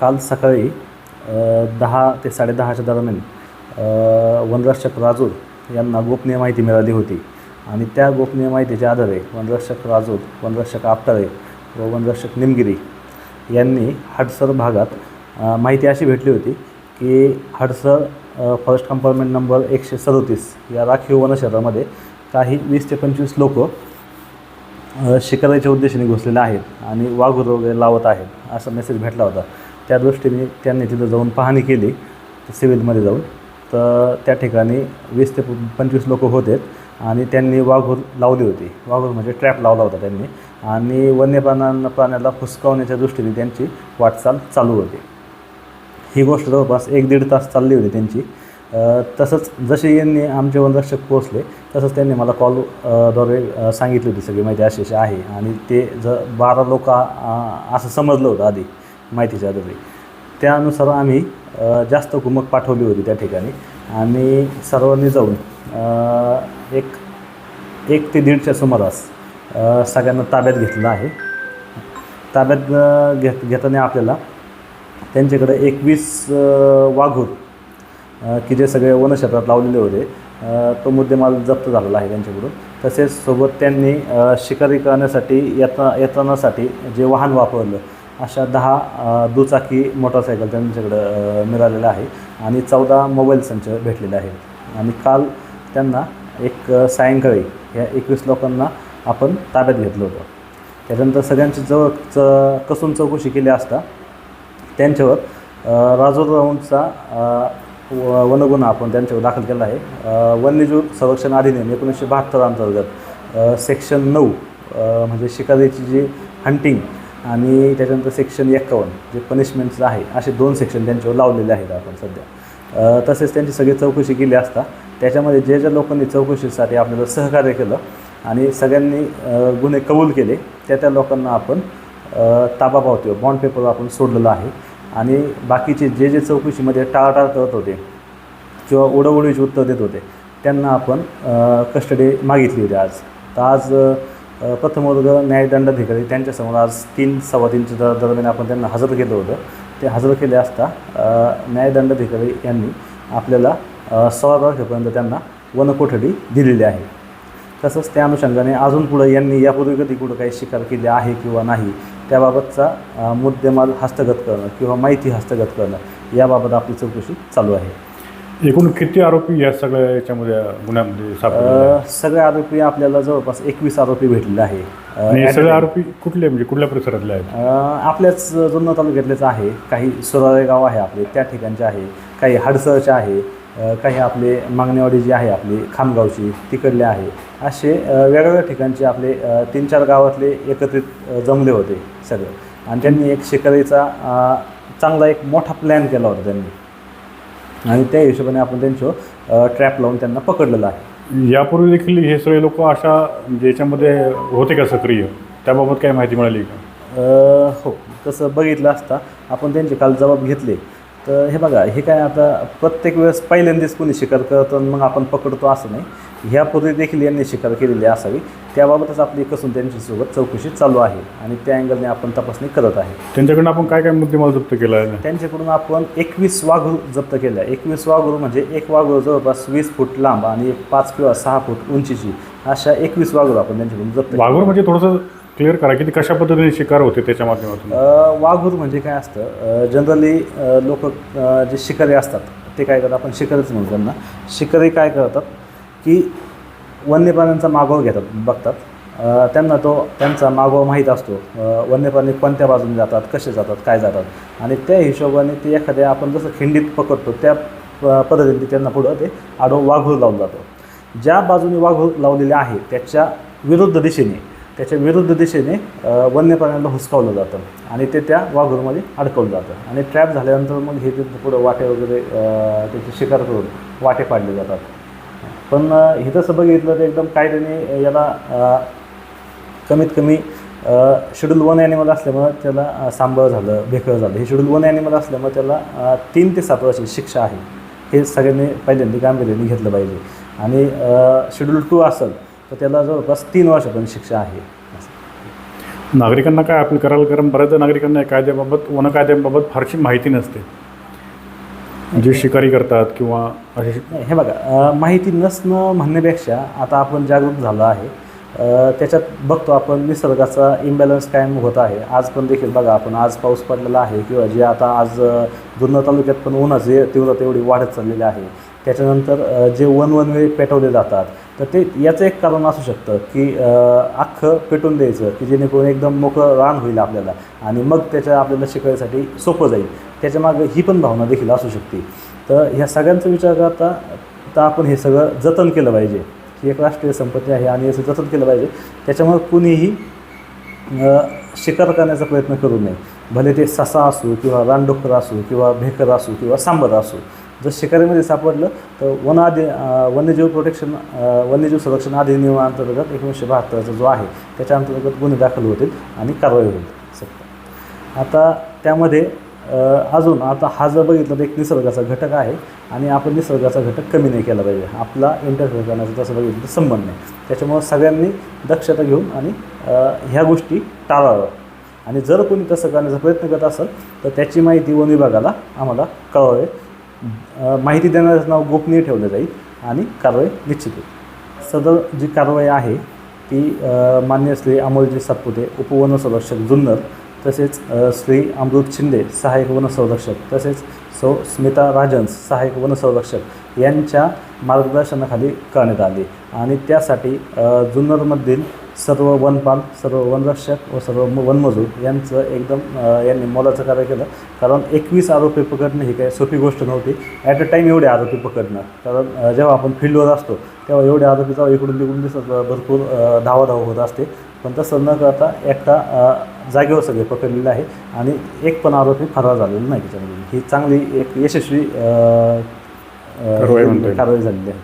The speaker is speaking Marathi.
काल सकाळी दहा ते साडेदहाच्या दरम्यान वनरक्षक राजूर यांना गोपनीय माहिती मिळाली होती. आणि त्या गोपनीय माहितीच्या आधारे वनरक्षक राजूर वनरक्षक आपटाळे व वनरक्षक निमगिरी यांनी हडसर भागात माहिती अशी भेटली होती की Hadsar forest first compartment number एकशे सदोतीस या राखीव वनक्षेत्रामध्ये काही वीस ते पंचवीस लोक शिकारीच्या उद्देशाने घुसलेले आहेत आणि वाघुर वगैरे लावत आहेत असा मेसेज भेटला होता. त्या दृष्टीने त्यांनी तिथं जाऊन पाहणी केली सिव्हिलमध्ये जाऊन. तर त्या ठिकाणी वीस ते पंचवीस लोक होते आणि त्यांनी वाघूर लावली होती. वाघूर म्हणजे ट्रॅप लावला होता त्यांनी. आणि वन्यप्राण्यांना प्राण्याला फुसकावण्याच्या दृष्टीने त्यांची वाटचाल चालू होती. ही गोष्ट जवळपास एक दीड तास चालली होती त्यांची. तसंच जसे यांनी आमचे वनरक्षक पोहोचले तसंच त्यांनी मला कॉलद्वारे सांगितली होती. सगळी माहिती अशी अशी आहे. आणि ते ज बारा लोक असं समजलं होतं आधी. माहितीच्या आधारे. त्यानुसार आम्ही जास्त कुमक पाठवली होती त्या ठिकाणी. आणि सर्वांनी जाऊन एक एक ते दीडच्या सुमारास सगळ्यांना ताब्यात घेतलेलं आहे. ताब्यात घेत घेताना आपल्याला त्यांच्याकडे एकवीस वाघूर की जे सगळे वनक्षेत्रात लावलेले होते तो मुद्देमाल जप्त झालेला आहे त्यांच्याकडून. तसेच सोबत त्यांनी शिकारी करण्यासाठी येता येतानासाठी जे वाहन वापरलं अशा दहा दुचाकी मोटरसायकल त्यांच्याकडं मिळालेलं आहे. आणि चौदा मोबाईल संच भेटलेले आहेत. आणि काल त्यांना एक सायंकाळी या एकवीस लोकांना आपण ताब्यात घेतलं होतं. त्याच्यानंतर सगळ्यांची जवळ च कसून चौकशी केली असता त्यांच्यावर अ, राजूर राऊंडचा व- वनगुन्हा आपण त्यांच्यावर दाखल केला आहे. वन्यजीव संरक्षण अधिनियम एकोणीसशे बहात्तर अंतर्गत सेक्शन नऊ म्हणजे शिकारीची जी हंटिंग आणि त्याच्यानंतर सेक्शन एक्कावन्न जे पनिशमेंटचं आहे असे दोन सेक्शन त्यांच्यावर लावलेले आहेत आपण सध्या. तसेच त्यांची सगळी चौकशी केली असता त्याच्यामध्ये जे ज्या लोकांनी चौकशीसाठी आपल्याला सहकार्य केलं आणि सगळ्यांनी गुन्हे कबूल केले त्या त्या लोकांना आपण ताबा पावतो बॉन्ड पेपर आपण सोडलेलं आहे. आणि बाकीचे जे जे चौकशीमध्ये टाळाटाळ करत होते किंवा उडवडीची उत्तर देत होते त्यांना आपण कस्टडी मागितली होती आज. तर आज प्रथमोदगर न्यायदंडाधिकारी त्यांच्यासमोर आज तीन सव्वा तीनच्या दर दरम्यान आपण त्यांना हजर केलं होतं. ते हजर केले असता न्यायदंडाधिकारी यांनी आपल्याला सव्वा सोळा तारखेपर्यंत त्यांना वनकोठडी दिलेली आहे. तसंच त्या अनुषंगाने अजून पुढं यांनी यापूर्वी कधी कुठं काही शिकार केली आहे किंवा नाही त्याबाबतचा मुद्देमाल हस्तगत करणं किंवा माहिती हस्तगत करणं याबाबत आपली चौकशी चालू आहे. एकूण किती आरोपी या सगळ्या याच्यामध्ये गुन्ह्यामध्ये सापडले अ, सगळे आरोपी आपल्याला जवळपास एकवीस आरोपी भेटलेले आहे. अ, आणि हे सगळे. आरोपी कुठले म्हणजे कुठल्या परिसरातले आहेत? अ, आपल्याच जुन्नर तालुक्यातलेच आहे. काही सुराळे गाव आहे आपले त्या ठिकाणचे आहे. काही हडसळचे आहे. अ, काही आपले मागणेवाडी जी आहे आपली खामगावची तिकडले आहे. असे अ, वेगवेगळ्या ठिकाणचे आपले अ, तीन चार गावातले एकत्रित अ, जमले होते सगळे. आणि त्यांनी एक शिकारीचा अ, चांगला एक मोठा प्लॅन केला होता त्यांनी. आणि त्या हिशोबाने आपण त्यांच्यावर ट्रॅप लावून त्यांना पकडलेलं आहे. यापूर्वी देखील हे सगळे लोक अशा म्हणजे याच्यामध्ये होते का सक्रिय? त्याबाबत काय माहिती मिळाली का? हो तसं बघितलं असता आपण त्यांचे काल जबाब घेतले. तर हे बघा हे काय आता प्रत्येक वेळेस पहिल्यांदाच कोणी शिकार करतो आणि मग आपण पकडतो असं नाही. ह्यापूर्वी देखील यांनी शिकार केलेली असावी. त्याबाबतच आपली कसून त्यांच्यासोबत चौकशी चालू आहे आणि त्या अँगलने आपण तपासणी करत आहे. त्यांच्याकडनं आपण काय काय मुद्देमाल जप्त केला आहे त्यांच्याकडून आपण एकवीस वाघूर जप्त केल्या. एकवीस वाघूर म्हणजे एक वाघूर जवळपास वीस फूट लांब आणि पाच किंवा सहा फूट उंचीची अशा एकवीस वाघूर आपण त्यांच्याकडून जप्त. वाघूर म्हणजे थोडंसं क्लिअर करा की ते कशा पद्धतीने शिकार होते त्याच्या माध्यमातून? वाघूर म्हणजे काय असतं जनरली लोक जे शिकारी असतात ते काय करतात आपण शिकारीच म्हणतो त्यांना. शिकारी काय करतात की वन्य प्राण्यांचा मागोवा घेतात बघतात. त्यांना तो त्यांचा मागोवा माहीत असतो वन्यप्राणी वन्य प्राणी कोणत्या बाजूने जातात कसे जातात काय जातात. आणि त्या हिशोबाने ते एखाद्या आपण जसं खिंडीत पकडतो त्या प- पद्धतीने त्यांना पुढं ते आडो वाघूर लावून जातो. ज्या बाजूने वाघूर लावलेले आहे त्याच्या विरुद्ध दिशेने त्याच्या विरुद्ध दिशेने वन्य प्राण्यांना हुसकावलं जातं आणि ते त्या वाघरूमध्ये अडकवलं जातं. आणि ट्रॅप झाल्यानंतर मग हे तिथं पुढं वाटे वगैरे त्याची शिकार करून वाटे पाडले जातात. पण हे तसं बघितलं तर एकदम कायद्याने याला कमीत कमी शेड्यूल वन ॲनिमल असल्यामुळं त्याला सांबळ झालं भेकळं झालं. हे शेड्यूल वन ॲनिमल असल्यामुळे त्याला तीन ते सात वर्षाची शिक्षा आहे. हे सगळ्यांनी पहिल्यांदा गांभीर्याने घेतलं पाहिजे. आणि शेड्यूल टू असेल तर त्याला जवळपास तीन वर्षापर्यंत शिक्षा आहे. नागरिकांना काय अपील कराल? कारण बऱ्याचदा नागरिकांना कायद्याबाबत वन कायद्याबाबत फारशी माहिती नसते. जे शिकारी करतात किंवा असे हे बघा माहिती नसणं म्हणण्यापेक्षा आता आपण जागरूक झालो आहे. त्याच्यात बघतो आपण निसर्गाचा इम्बॅलन्स कायम होत आहे. आज पण देखील बघा आपण आज पाऊस पडलेला आहे किंवा जे आता आज जुन्नर तालुक्यात पण उन्हाची तीव्रता एवढी वाढत चाललेली आहे. त्याच्यानंतर जे वन वन वे पेटवले जातात तर ते याचं एक कारण असू शकतं की अख्खं पेटून द्यायचं की जेणेकरून एकदम मोकळं रान होईल आपल्याला आणि मग त्याच्या आपल्याला शिकायसाठी सोपं जाईल. त्याच्यामागं ही पण भावना देखील असू शकते. तर ह्या सगळ्यांचा विचार करता तर आपण हे सगळं जतन केलं पाहिजे. ही एक राष्ट्रीय संपत्ती आहे आणि याचं जतन केलं पाहिजे. त्याच्यामुळे कुणीही शिकार करण्याचा प्रयत्न करू नये. भले ते ससा असू किंवा रानडुक्कर असू किंवा भेकर असू किंवा सांबर असू. जर शिकारीमध्ये सापडलं तर वन आधी वन्यजीव प्रोटेक्शन वन्यजीव संरक्षण अधिनियमाअंतर्गत एकोणीसशे बहात्तरचा जो आहे त्याच्या अंतर्गत गुन्हे दाखल होतील आणि कारवाई होईल. सक्त आता त्यामध्ये अजून आता हा जर बघितलं तर एक निसर्गाचा घटक आहे आणि आपण निसर्गाचा घटक कमी नाही केला पाहिजे. आपला इंटरफेअर करण्याचा तसं बघितलं तर संबंध नाही. त्याच्यामुळं सगळ्यांनी दक्षता घेऊन आणि ह्या गोष्टी टाळाव्या. आणि जर कोणी तसं करण्याचा प्रयत्न करत असेल तर त्याची माहिती वन विभागाला आम्हाला कळावे माहिती देणाऱ्याचं नाव गोपनीय ठेवलं जाईल आणि कारवाई निश्चित होईल. सदर जी कारवाई आहे ती मान्य श्री अमोलजी सातपुते उपवन संरक्षक जुन्नर तसेच श्री अमृत शिंदे सहाय्यक वनसंरक्षक तसेच सौ स्मिता राजन्स सहाय्यक वनसंरक्षक यांच्या मार्गदर्शनाखाली करण्यात आली. आणि त्यासाठी जुन्नरमधील सर्व वनपाल सर्व वनरक्षक व सर्व वनमजूर यांचं एकदम यांनी मोलाचं कार्य केलं. कारण एकवीस आरोपी पकडणं ही काही सोपी गोष्ट नव्हती. ॲट अ टाईम एवढे आरोपी पकडणं. कारण जेव्हा आपण फील्डवर असतो तेव्हा एवढे आरोपी जेव्हा इकडून तिकडून दिसत भरपूर धावाधाव होत असते. पण तसं न करता एका अ, जागेवर सगळे पकडलेले आहे आणि एक पण आरोपी फरार झालेला नाही त्याच्यामध्ये. ही चांगली एक यशस्वी. कारवाई झालेली आहे.